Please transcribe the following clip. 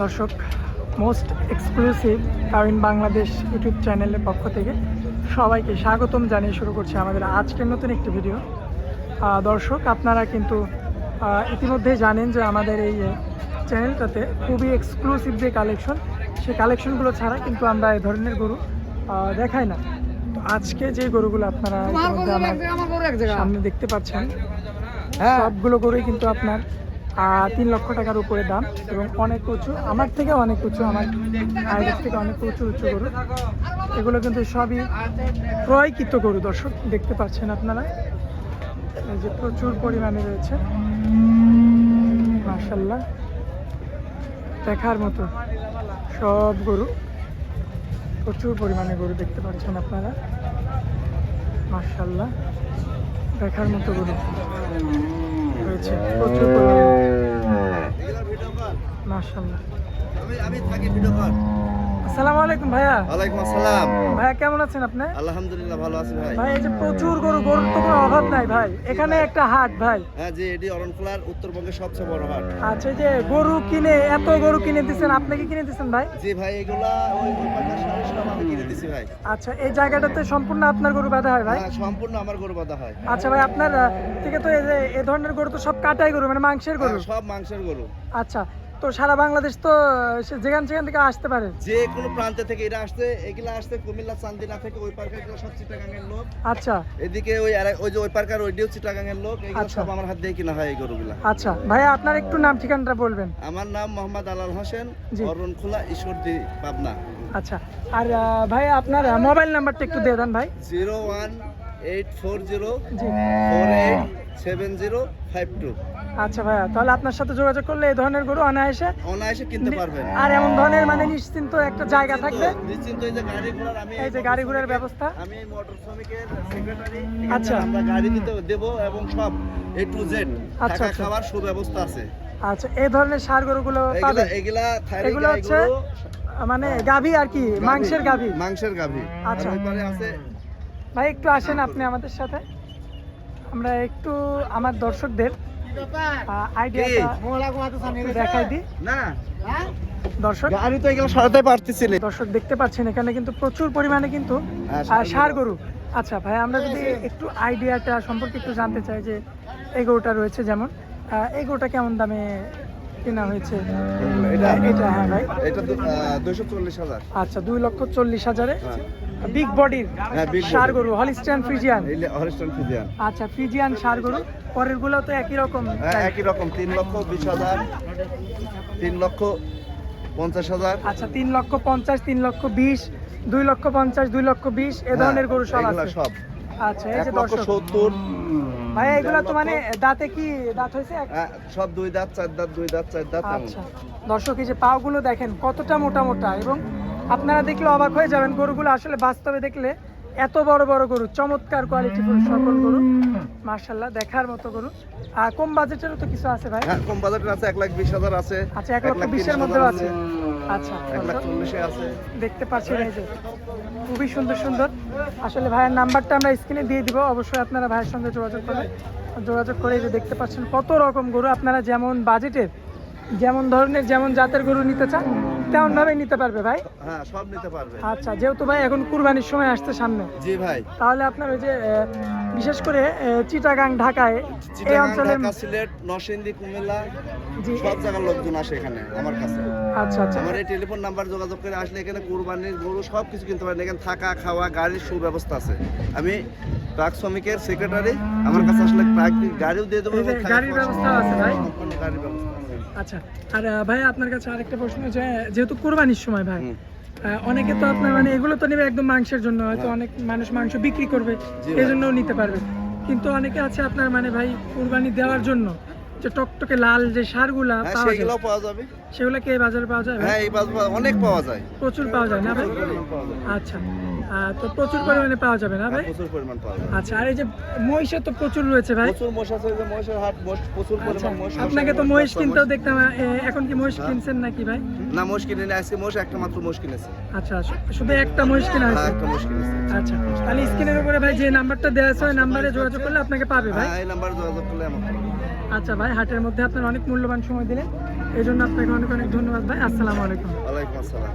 দর্শক most exclusive কারিন Bangladesh YouTube চ্যানেলের পক্ষ থেকে সবাইকে স্বাগতম জানিয়ে শুরু করছি আমাদের আজকের নতুন একটি ভিডিও দর্শক আপনারা কিন্তু ইতিমধ্যেই জানেন যে আমাদের এই চ্যানেলটাতে খুবই এক্সক্লুসিভ যে কালেকশন সেই কালেকশনগুলো ছাড়া কিন্তু আমরা এই ধরনের গরু দেখাই না। তো আজকে যে গরুগুলো আপনারা সামনে দেখতে পাচ্ছেন সবগুলো গরুই কিন্তু আপনার তিন লক্ষ টাকার উপরে দাম এবং অনেক উঁচু, আমার থেকে অনেক উঁচু, আমার আইডিস থেকে অনেক উঁচু উঁচু গরু। এগুলো কিন্তু সবই ক্রয়কৃত গরু, দর্শক, দেখতে পাচ্ছেন আপনারা। এই যে প্রচুর পরিমাণে রয়েছে। মার্শাল্লাহ দেখার মতো সব গরু, প্রচুর পরিমাণে গরু দেখতে পাচ্ছেন আপনারা। মার্শাল্লাহ দেখার মতো গরু রয়েছে। প্রচুর পরিমাণে আমি আমি থাকি ভিডিও কল আসসালামু আলাইকুম ভাইয়া। ওয়ালাইকুম আসসালাম। ভাইয়া কেমন আছেন আপনি? আলহামদুলিল্লাহ ভালো আছি ভাই। ভাই এই যে প্রচুর গরু গরুর তো কোনো অভাব নাই ভাই। এখানে একটা হাট ভাই। হ্যাঁ যে এটি অরণখোলার উত্তরবঙ্গের সবচেয়ে বড় হাট। আচ্ছা এই যে গরু কিনে এত গরু কিনে দিচ্ছেন আপনি কিনে দিচ্ছেন ভাই? জি ভাই এগুলা ওই ওই পাশে সব আমি কিনে দিছি ভাই। আচ্ছা এই জায়গাটাতে সম্পূর্ণ আপনার গরু বাঁধা হয় ভাই? হ্যাঁ সম্পূর্ণ আমার গরু বাঁধা হয়। আচ্ছা ভাই আপনার থেকে তো এই যে এ ধরনের গরু তো সব কাটাই গরু মানে মাংসের গরু? হ্যাঁ, সব মাংসের গরু। আচ্ছা তো সারা বাংলাদেশ তো যেখান সেখান থেকে আসতে পারে। যে কোনো প্রান্তে থেকে এরা আসতে এগুলা আসতে কুমিল্লা চান্দিনা থেকে ওই পার্কের এগুলো সব চিটাগাঙের লোক। আচ্ছা। এদিকে ওই ওই যে ওই পার্কের ওইটিও চিটাগাঙের লোক এগুলো আচ্ছা। সব আমার হাত দিয়ে কিনা হয় এই গরুগুলা। আচ্ছা। ভাইয়া আপনার একটু নাম ঠিকানাটা বলবেন। আমার নাম মোহাম্মদ আলাল হোসেন। অরণখোলা ঈশ্বরদী পাবনা। আচ্ছা। আর ভাই আপনার মোবাইল নাম্বারটা একটু দিয়ে দেন ভাই। Zero one eight four zero four eight seven zero five two. আচ্ছা ভাইয়া তাহলে আপনার সাথে যোগাযোগ করলে এই ধরনের গরু অনায়াসে অনায়াসে কিনতে পারবেন। আর এমন ধরনের মানে নিশ্চিন্ত একটা জায়গা থাকবে? নিশ্চিন্ত এই যে গাড়ি ঘোড়ার আমি এই যে গাড়ি ঘোড়ার ব্যবস্থা? আমি এই মোটর শ্রমিকের সেক্রেটারি আচ্ছা। আমরা গাড়ি দিতে দেবো এবং সব এ টু জেড আচ্ছা, আচ্ছা। খাওয়ার সুব্যবস্থা আছে। আচ্ছা এই ধরনের সার গরুগুলো পাবে এগুলা এগুলো হচ্ছে মানে গাভী আর কি মাংসের গাভী? মাংসের গাভী। আচ্ছা। আছে ভাই একটু আসেন আপনি আমাদের সাথে। আমরা একটু আমার দর্শকদের আইডিয়াটা দেখাই দিই। না। দর্শক? গাড়ি তো এগুলো সরাতে পারতেছিলে দর্শক দেখতে পাচ্ছেন এখানে কিন্তু প্রচুর পরিমাণে কিন্তু হ্যাঁ, ষাঁড় গরু। আচ্ছা ভাই আমরা যদি একটু আইডিয়াটা সম্পর্কে একটু জানতে চাই যে এই গরুটা রয়েছে যেমন এই গরুটা কেমন দামে কেনা হয়েছে? এটা এটা হ্যাঁ ভাই। এটা দুশো চল্লিশ হাজার। আচ্ছা দুই লক্ষ চল্লিশ হাজারে? হ্যাঁ। বিগ বডির হ্যাঁ, সার গরু হলিস্টান ফ্রিজিয়ান এই হরিস্টন ফিজিয়ান আচ্ছা ফ্রিজিয়ান সার গরু পরেরগুলো তো একই রকম হ্যাঁ একই রকম। তিন লক্ষ বিশ হাজার তিন লক্ষ পঞ্চাশ হাজার। আচ্ছা তিন লক্ষ পঞ্চাশ তিন লক্ষ বিশ দুই লক্ষ পঞ্চাশ দুই লক্ষ বিশ এ ধরনের গরু সব হ্যাঁ, আছে। সব। আচ্ছা এই যে দর্শক সত্তর ভাই এগুলো তো মানে দাঁতে কি দাঁত হয়েছে? হ্যাঁ, সব দুই দাঁত চার দাঁত দুই দাঁত চার দাঁত আচ্ছা। দর্শক এই যে পাগুলো দেখেন কতটা মোটা মোটা এবং আপনারা দেখলে অবাক হয়ে যাবেন গরুগুলো আসলে বাস্তবে দেখলে এত বড় বড় গরু চমৎকার কোয়ালিটি গরু সকল গরু। মার্শাল্লাহ দেখার মতো গরু। আর কম বাজেটেরও তো কিছু আছে ভাই? হ্যাঁ কম বাজেটের আছে এক লাখ বিশ হাজার আছে। আচ্ছা এক লক্ষ লাখ বিশের মধ্যেও আছে। আচ্ছা এক লাখ চল্লিশে আছে। দেখতে পাচ্ছেন এই যে। খুবই সুন্দর সুন্দর। আসলে ভাইয়ের নাম্বারটা আমরা স্ক্রিনে দিয়ে দিব, অবশ্যই আপনারা ভাইয়ের সঙ্গে যোগাযোগ করবেন। যোগাযোগ করে যে দেখতে পাচ্ছেন কত রকম গরু। আপনারা যেমন বাজেটের যেমন ধরনের, যেমন জাতের গরু নিতে চান তেমন ভাবে নিতে পারবে ভাই? হ্যাঁ সব নিতে পারবে। আচ্ছা যেহেতু ভাই এখন কুরবানির সময় আসছে সামনে জি ভাই। তাহলে আপনার ওই যে বিশেষ করে চিটাগাং ঢাকায় এই ঢাকা, সিলেট নরসিংদী কুমিল্লা সব জায়গার লোকজন আসে এখানে আমার কাছে। আচ্ছা আচ্ছা। আমার এই টেলিফোন নাম্বার যোগাযোগ করে আসলে এখানে কুরবানির গরু সব কিছু কিনতে পারেন। এখানে থাকা খাওয়া গাড়ির সুব্যবস্থা আছে। আমি ট্রাক শ্রমিকের সেক্রেটারি আমার কাছে আসলে ট্রাক গাড়িও দিয়ে দেবো গাড়ির ব্যবস্থা আছে ভাই? গাড়ির ব্যবস্থা। আচ্ছা আর ভাই আপনার কাছে আরেকটা প্রশ্ন যে যেহেতু কুরবানির সময় ভাই অনেকে তো আপনার মানে এগুলো তো নেবে একদম মাংসের জন্য হয়তো অনেক মানুষ মাংস বিক্রি করবে এই জন্যও নিতে পারবে। কিন্তু অনেকে আছে আপনার মানে ভাই কুরবানি দেওয়ার জন্য যে টকটকে লাল যে সারগুলা হ্যাঁ পাওয়া যায়। পাওয়া যাবে। সেগুলো কি এই বাজারে পাওয়া যায় হ্যাঁ এই বাজারে অনেক পাওয়া যায়। প্রচুর পাওয়া যায় না ভাই? আচ্ছা। তো প্রচুর পরিমাণে পাওয়া যাবে না হ্যাঁ, ভাই? প্রচুর পরিমাণ পাওয়া যায় আচ্ছা আর এই যে মহিষের তো প্রচুর রয়েছে ভাই? প্রচুর মোষ আছে যে মহিষের হাট প্রচুর আচ্ছা পরিমাণ মোষ আপনাকে তো মহিষ কিনতেও দেখতাম এখন কি মহিষ কিনছেন নাকি ভাই? না মোষ কিনে নিয়ে আজকে মোষ একটা মাত্র মোষ কিনেছে। আচ্ছা শুধু একটা মহিষ কিনা হ্যাঁ হয়েছে একটা মোষ কিনেছে। আচ্ছা তাহলে স্ক্রিনের উপরে ভাই যে নাম্বারটা দেওয়া আছে ওই নাম্বারে যোগাযোগ করলে আপনাকে পাবে ভাই। হ্যাঁ এই নাম্বারে যোগাযোগ করলে আমাকে আচ্ছা ভাই হাটের মধ্যে আপনার অনেক মূল্যবান সময় দিলেন। এই জন্য আপনাকে অনেক অনেক ধন্যবাদ ভাই। আসসালামু আলাইকুম। ওয়ালাইকুম আসসালাম।